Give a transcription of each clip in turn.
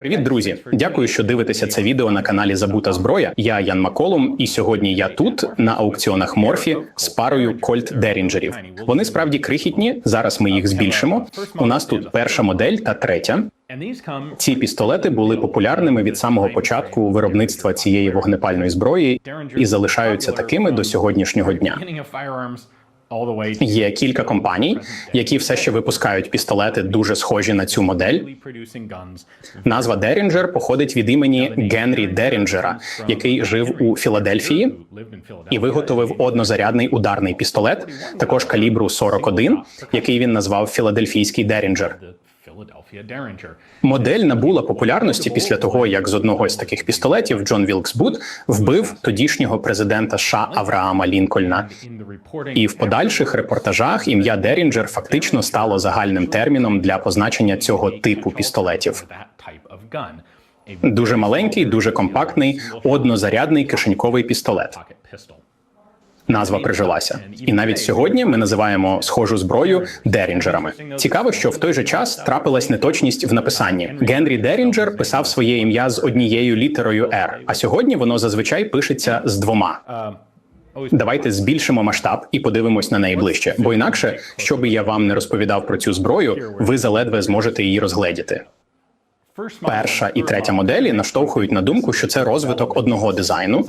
Привіт, друзі! Дякую, що дивитеся це відео на каналі Забута зброя. Я Ян Маколум, і сьогодні я тут на аукціонах Морфі з парою Кольт Дерінджерів. Вони справді крихітні. Зараз ми їх збільшимо. У нас тут перша модель та третя. Ці пістолети були популярними від самого початку виробництва цієї вогнепальної зброї і залишаються такими до сьогоднішнього дня. Є кілька компаній, які все ще випускають пістолети, дуже схожі на цю модель. Назва Дерінджер походить від імені Генрі Дерінджера, який жив у Філадельфії і виготовив однозарядний ударний пістолет, також калібру 41, який він назвав Філадельфійський Дерінджер. Модель набула популярності після того, як з одного з таких пістолетів Джон Вілкс Бут вбив тодішнього президента США Авраама Лінкольна. І в подальших репортажах ім'я Дерінджер фактично стало загальним терміном для позначення цього типу пістолетів. Дуже маленький, дуже компактний, однозарядний кишеньковий пістолет. Назва прижилася, і навіть сьогодні ми називаємо схожу зброю Дерінджерами. Цікаво, що в той же час трапилась неточність в написанні. Генрі Дерінджер писав своє ім'я з однією літерою «Р», а сьогодні воно зазвичай пишеться з двома. Давайте збільшимо масштаб і подивимось на неї ближче, бо інакше, що би я вам не розповідав про цю зброю, ви заледве зможете її розгледіти. Перша і третя моделі наштовхують на думку, що це розвиток одного дизайну.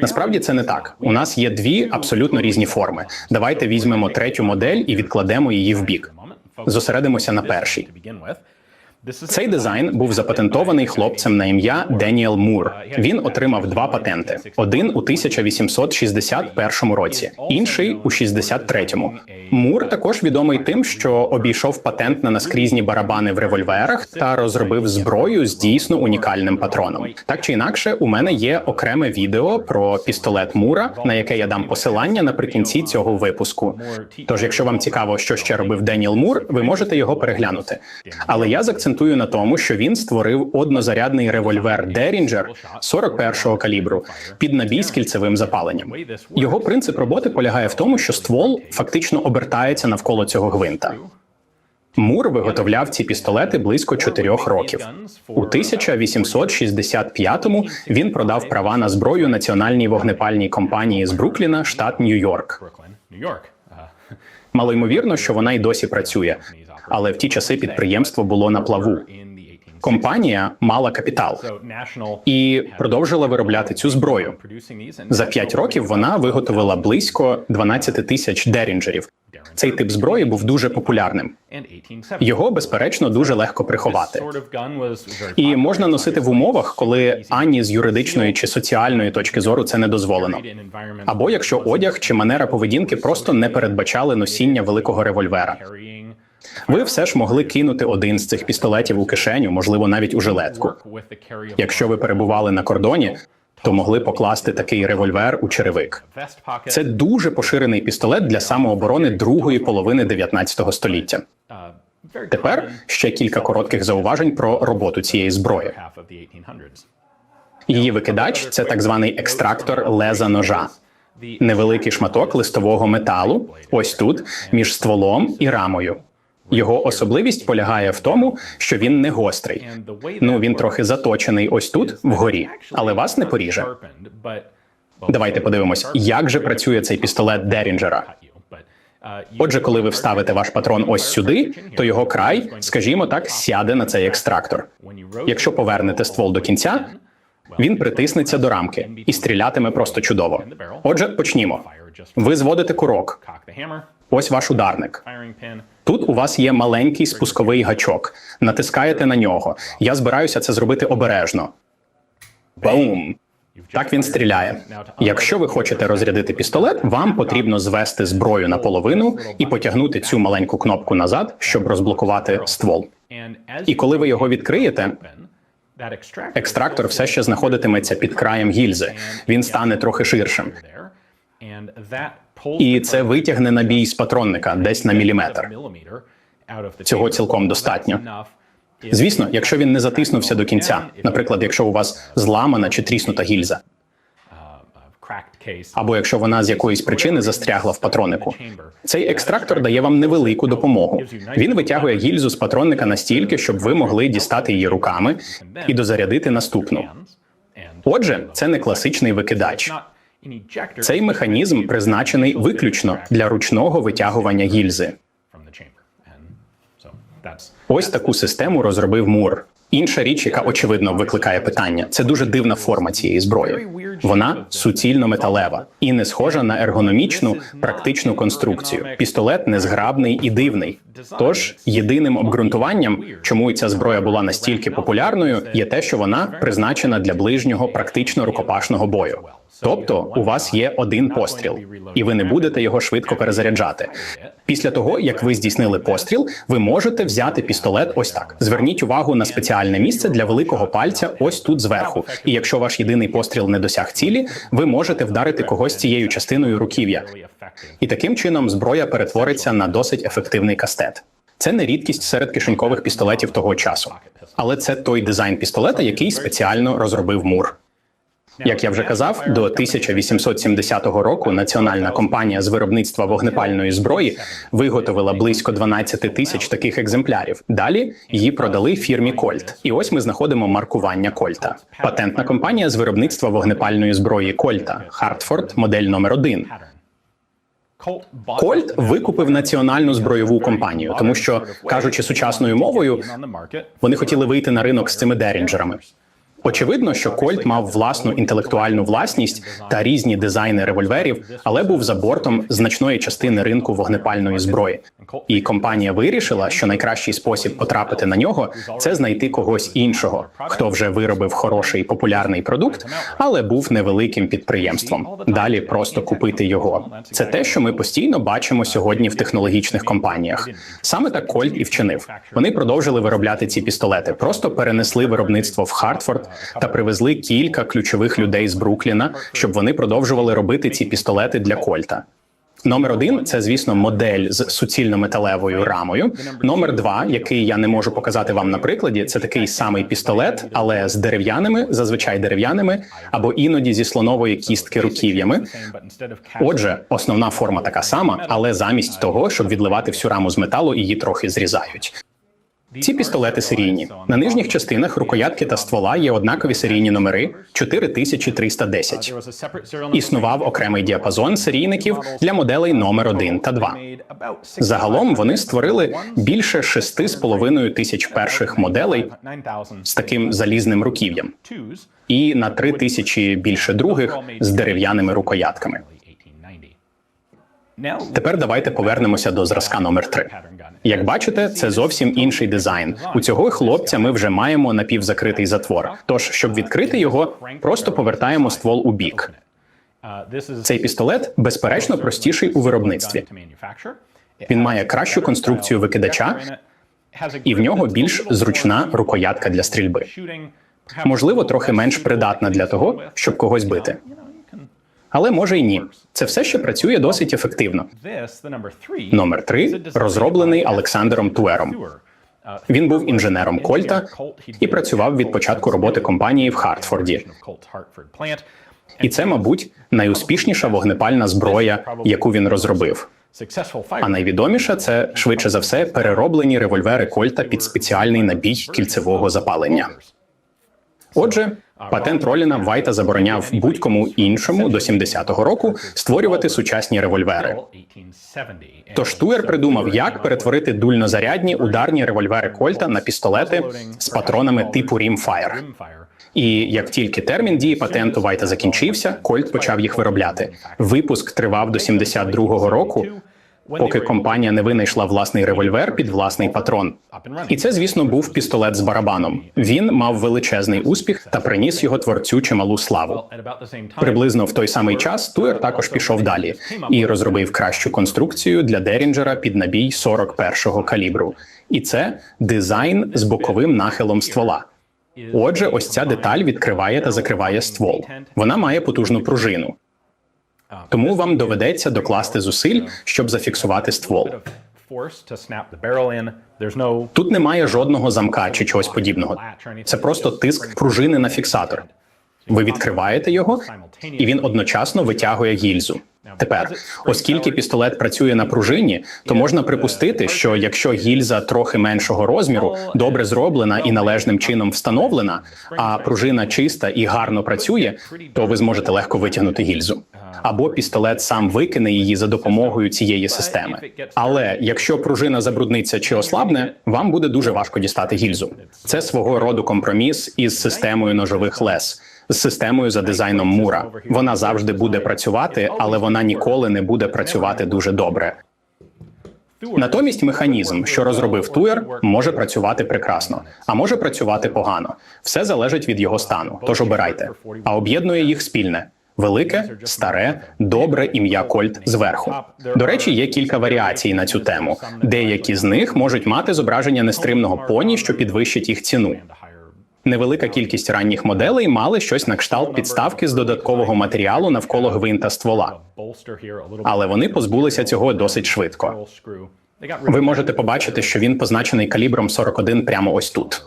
Насправді це не так. У нас є дві абсолютно різні форми. Давайте візьмемо третю модель і відкладемо її в бік. Зосередимося на першій. Цей дизайн був запатентований хлопцем на ім'я Деніел Мур. Він отримав два патенти: один у 1861 році, інший у 63-му. Мур також відомий тим, що обійшов патент на наскрізні барабани в револьверах та розробив зброю з дійсно унікальним патроном. Так чи інакше, у мене є окреме відео про пістолет Мура, на яке я дам посилання наприкінці цього випуску. Тож, якщо вам цікаво, що ще робив Деніел Мур, ви можете його переглянути. Але я закцентую на тому, що він створив однозарядний револьвер Derringer 41-го калібру під набій з кільцевим запаленням. Його принцип роботи полягає в тому, що ствол фактично обертається навколо цього гвинта. Мур виготовляв ці пістолети близько чотирьох років. У 1865-му він продав права на зброю національній вогнепальній компанії з Брукліна, штат Нью-Йорк. Малоймовірно, що вона й досі працює, але в ті часи підприємство було на плаву. Компанія мала капітал і продовжила виробляти цю зброю. За п'ять років вона виготовила близько 12 тисяч дерінджерів. Цей тип зброї був дуже популярним. Його, безперечно, дуже легко приховати. І можна носити в умовах, коли ані з юридичної чи соціальної точки зору це не дозволено. Або якщо одяг чи манера поведінки просто не передбачали носіння великого револьвера. Ви все ж могли кинути один з цих пістолетів у кишеню, можливо, навіть у жилетку. Якщо ви перебували на кордоні, то могли покласти такий револьвер у черевик. Це дуже поширений пістолет для самооборони другої половини 19 століття. Тепер ще кілька коротких зауважень про роботу цієї зброї. Її викидач це так званий екстрактор леза ножа. Невеликий шматок листового металу, ось тут, між стволом і рамою. Його особливість полягає в тому, що він не гострий. Ну він трохи заточений ось тут, вгорі, але вас не поріже. Давайте подивимось, як же працює цей пістолет Дерінджера. Отже, коли ви вставите ваш патрон ось сюди, то його край, скажімо так, сяде на цей екстрактор. Якщо повернете ствол до кінця, він притиснеться до рамки і стрілятиме просто чудово. Отже, почнімо. Ви зводите курок. Ось ваш ударник. Тут у вас є маленький спусковий гачок. Натискаєте на нього. Я збираюся це зробити обережно. Бум! Так він стріляє. Якщо ви хочете розрядити пістолет, вам потрібно звести зброю наполовину і потягнути цю маленьку кнопку назад, щоб розблокувати ствол. І коли ви його відкриєте, екстрактор все ще знаходитиметься під краєм гільзи. Він стане трохи ширшим. І це витягне набій з патронника десь на міліметр. Цього цілком достатньо. Звісно, якщо він не затиснувся до кінця, наприклад, якщо у вас зламана чи тріснута гільза. або якщо вона з якоїсь причини застрягла в патронику. Цей екстрактор дає вам невелику допомогу. Він витягує гільзу з патронника настільки, щоб ви могли дістати її руками і дозарядити наступну. Отже, це не класичний викидач. Цей механізм призначений виключно для ручного витягування гільзи. Ось таку систему розробив Мур. Інша річ, яка очевидно викликає питання, це дуже дивна форма цієї зброї. Вона суцільно металева і не схожа на ергономічну практичну конструкцію. Пістолет незграбний і дивний. Тож єдиним обґрунтуванням, чому ця зброя була настільки популярною, є те, що вона призначена для ближнього практично рукопашного бою. Тобто у вас є один постріл, і ви не будете його швидко перезаряджати. Після того, як ви здійснили постріл, ви можете взяти пістолет ось так. Зверніть увагу на спеціальне місце для великого пальця, ось тут зверху. І якщо ваш єдиний постріл не досяг цілі, ви можете вдарити когось цією частиною руків'я. І таким чином зброя перетвориться на досить ефективний кастет. Це не рідкість серед кишенькових пістолетів того часу, але це той дизайн пістолета, який спеціально розробив Мур. Як я вже казав, до 1870 року національна компанія з виробництва вогнепальної зброї виготовила близько 12 тисяч таких екземплярів. Далі її продали фірмі Кольт. І ось ми знаходимо маркування Кольта. Патентна компанія з виробництва вогнепальної зброї Кольта Хартфорд, модель номер 1 Кольт викупив національну збройову компанію, тому що кажучи сучасною мовою, вони хотіли вийти на ринок з цими дерінджерами. Очевидно, що Кольт мав власну інтелектуальну власність та різні дизайни револьверів, але був за бортом значної частини ринку вогнепальної зброї. І компанія вирішила, що найкращий спосіб потрапити на нього це знайти когось іншого, хто вже виробив хороший популярний продукт, але був невеликим підприємством. Далі просто купити його. Це те, що ми постійно бачимо сьогодні в технологічних компаніях. Саме так Кольт і вчинив. Вони продовжили виробляти ці пістолети, просто перенесли виробництво в Хартфорд та привезли кілька ключових людей з Брукліна, щоб вони продовжували робити ці пістолети для Кольта. Номер один це, звісно, модель з суцільно-металевою рамою. Номер два, який я не можу показати вам на прикладі, це такий самий пістолет, але з дерев'яними, зазвичай дерев'яними, або іноді зі слонової кістки руків'ями. Отже, основна форма така сама, але замість того, щоб відливати всю раму з металу, її трохи зрізають. Ці пістолети серійні. На нижніх частинах рукоятки та ствола є однакові серійні номери 4310. Існував окремий діапазон серійників для моделей номер 1 та 2. Загалом вони створили більше 6,5 тисяч перших моделей з таким залізним руків'ям, і на 3 тисячі більше других з дерев'яними рукоятками. Тепер давайте повернемося до зразка номер 3 Як бачите, це зовсім інший дизайн. У цього хлопця ми вже маємо напівзакритий затвор. Тож, щоб відкрити його, просто повертаємо ствол у бік. Цей пістолет безперечно простіший у виробництві. Він має кращу конструкцію викидача, і в нього більш зручна рукоятка для стрільби. Можливо, трохи менш придатна для того, щоб когось бити. Але може й ні. Це все ще працює досить ефективно. Номер три розроблений Олександром Туером. Він був інженером Кольта і працював від початку роботи компанії в Хартфорді. І це, мабуть, найуспішніша вогнепальна зброя, яку він розробив. А найвідоміша це швидше за все перероблені револьвери Кольта під спеціальний набій кільцевого запалення. Отже, патент Роліна Вайта забороняв будь-кому іншому до 70-го року створювати сучасні револьвери. Тож Туер придумав, як перетворити дульнозарядні ударні револьвери Кольта на пістолети з патронами типу Rimfire. І як тільки термін дії патенту Вайта закінчився, Кольт почав їх виробляти. Випуск тривав до 72-го року, поки компанія не винайшла власний револьвер під власний патрон. І це, звісно, був пістолет з барабаном. Він мав величезний успіх та приніс його творцю чималу славу. Приблизно в той самий час Туер також пішов далі і розробив кращу конструкцію для Дерінджера під набій 41-го калібру. І це дизайн з боковим нахилом ствола. Отже, ось ця деталь відкриває та закриває ствол. Вона має потужну пружину. Тому вам доведеться докласти зусиль, щоб зафіксувати ствол. Тут немає жодного замка чи чогось подібного. Це просто тиск пружини на фіксатор. Ви відкриваєте його, і він одночасно витягує гільзу. Тепер, оскільки пістолет працює на пружині, то можна припустити, що якщо гільза трохи меншого розміру, добре зроблена і належним чином встановлена, а пружина чиста і гарно працює, то ви зможете легко витягнути гільзу. Або пістолет сам викине її за допомогою цієї системи. Але якщо пружина забрудниться чи ослабне, вам буде дуже важко дістати гільзу. Це свого роду компроміс із системою ножових лез. З системою за дизайном мура вона завжди буде працювати, але вона ніколи не буде працювати дуже добре. Натомість механізм, що розробив Туєр, може працювати прекрасно, а може працювати погано. Все залежить від його стану. Тож обирайте. А об'єднує їх спільне. Велике, старе, добре ім'я Кольт зверху. До речі, є кілька варіацій на цю тему. Деякі з них можуть мати зображення нестримного поні, що підвищить їх ціну. Невелика кількість ранніх моделей мали щось на кшталт підставки з додаткового матеріалу навколо гвинта ствола, але вони позбулися цього досить швидко. Ви можете побачити, що він позначений калібром 41 прямо ось тут.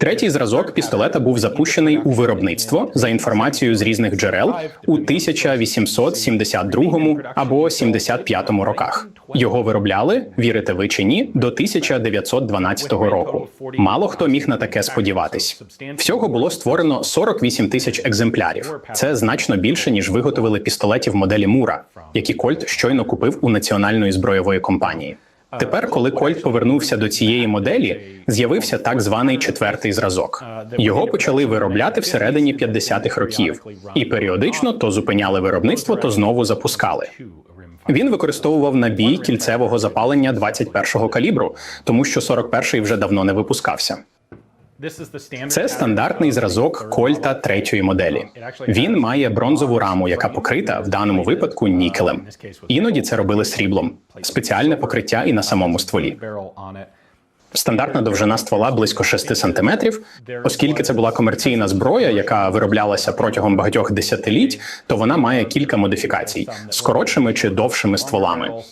Третій зразок пістолета був запущений у виробництво за інформацією з різних джерел у 1872 або 75 роках. Його виробляли, вірите ви чи ні, до 1912 року. Мало хто міг на таке сподіватись. Всього було створено 48 тисяч екземплярів. Це значно більше ніж виготовили пістолетів моделі Мура, які Кольт щойно купив у національної збройової компанії. Тепер, коли Кольт повернувся до цієї моделі, з'явився так званий четвертий зразок. Його почали виробляти всередині 50-х років, і періодично то зупиняли виробництво, то знову запускали. Він використовував набій кільцевого запалення 21-го калібру, тому що 41-й вже давно не випускався. Це стандартний зразок Кольта третьої моделі. Він має бронзову раму, яка покрита в даному випадку нікелем. Іноді це робили сріблом, спеціальне покриття і на самому стволі. Стандартна довжина ствола близько 6 см. Оскільки це була комерційна зброя, яка вироблялася протягом багатьох десятиліть, то вона має кілька модифікацій з коротшими чи довшими стволами.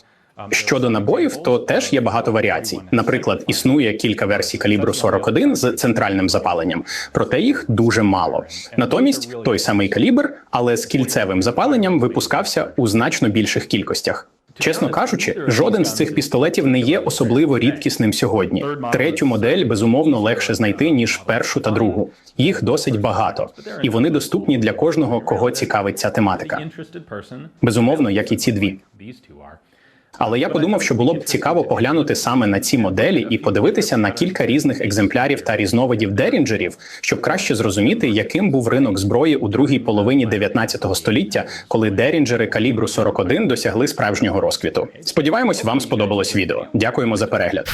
Щодо набоїв, то теж є багато варіацій. Наприклад, існує кілька версій калібру 41 з центральним запаленням, проте їх дуже мало. Натомість той самий калібр, але з кільцевим запаленням випускався у значно більших кількостях. Чесно кажучи, жоден з цих пістолетів не є особливо рідкісним сьогодні. Третю модель безумовно легше знайти ніж першу та другу. Їх досить багато, і вони доступні для кожного, кого цікавить ця тематика. Безумовно, як і ці дві. Але я подумав, що було б цікаво поглянути саме на ці моделі і подивитися на кілька різних екземплярів та різновидів дерінджерів, щоб краще зрозуміти, яким був ринок зброї у другій половині 19 століття, коли дерінджери калібру 41 досягли справжнього розквіту. Сподіваємось, вам сподобалось відео. Дякуємо за перегляд.